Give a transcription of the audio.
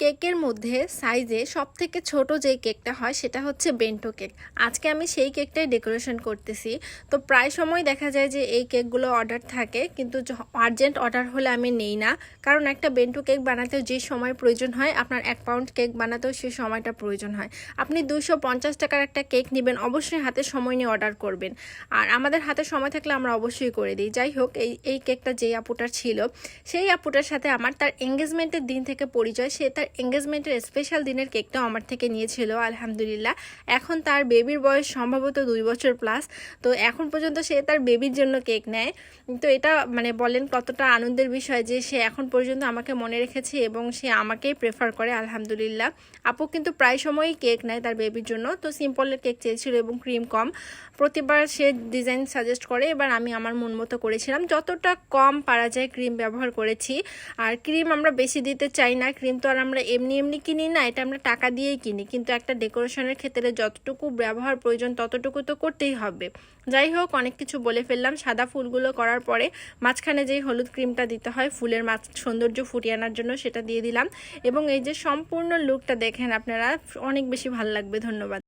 কেকের মধ্যে সাইজে সব থেকে ছোট যে কেকটা হয় সেটা হচ্ছে বেন্টো কেক। আজকে আমি সেই কেকটাই ডেকোরেশন করতেছি। তো প্রায় সময় দেখা যায় যে এই কেকগুলো অর্ডার থাকে, কিন্তু আর্জেন্ট অর্ডার হলে আমি নেই না। কারণ একটা বেন্টো কেক বানাতেও যে সময় প্রয়োজন হয়, আপনার এক পাউন্ড কেক বানাতেও সেই সময়টা প্রয়োজন হয়। আপনি দুশো পঞ্চাশ টাকার একটা কেক নেবেন, অবশ্যই হাতে সময় নিয়ে অর্ডার করবেন। আর আমাদের হাতে সময় থাকলে আমরা অবশ্যই করে দিই। যাই হোক, এই এই কেকটা যেই আপুটার ছিল, সেই আপুটার সাথে আমার তার এঙ্গেজমেন্টের দিন থেকে পরিচয়, সে তার এঙ্গেজমেন্টের স্পেশাল দিনের কেকটাও আমার থেকে নিয়েছিল, আলহামদুলিল্লাহ। এখন তার বেবির বয়স সম্ভবত দুই বছর প্লাস তো এখন পর্যন্ত সে তার বেবির জন্য কেক নেয়। তো এটা মানে বলেন কতটা আনন্দের বিষয় যে সে এখন পর্যন্ত আমাকে মনে রেখেছে এবং সে আমাকেই প্রেফার করে, আলহামদুলিল্লাহ। আপু কিন্তু প্রায় সময়ই কেক নেয় তার বেবির জন্য। তো সিম্পলের কেক চেয়েছিল এবং ক্রিম কম। প্রতিবার সে ডিজাইন সাজেস্ট করে, এবার আমি আমার মন মতো করেছিলাম। যতটা কম পারা যায় ক্রিম ব্যবহার করেছি। আর ক্রিম আমরা বেশি দিতে চাই না। ক্রিম তো আর আমরা এমনি এমনি কিনি না, এটা আমরা টাকা দিয়েই কিনি। কিন্তু একটা ডেকোরেশনের ক্ষেত্রে যতটুকু ব্যবহার প্রয়োজন ততটুকু তো করতেই হবে। যাই হোক, অনেক কিছু বলে ফেললাম। সাদা ফুলগুলো করার পরে মাঝখানে যেই হলুদ ক্রিমটা দিতে হয়, ফুলের মাছ সৌন্দর্য ফুটিয়ে আনার জন্য সেটা দিয়ে দিলাম। এবং এই যে সম্পূর্ণ লুকটা দেখেন আপনারা, অনেক বেশি ভালো লাগবে। ধন্যবাদ।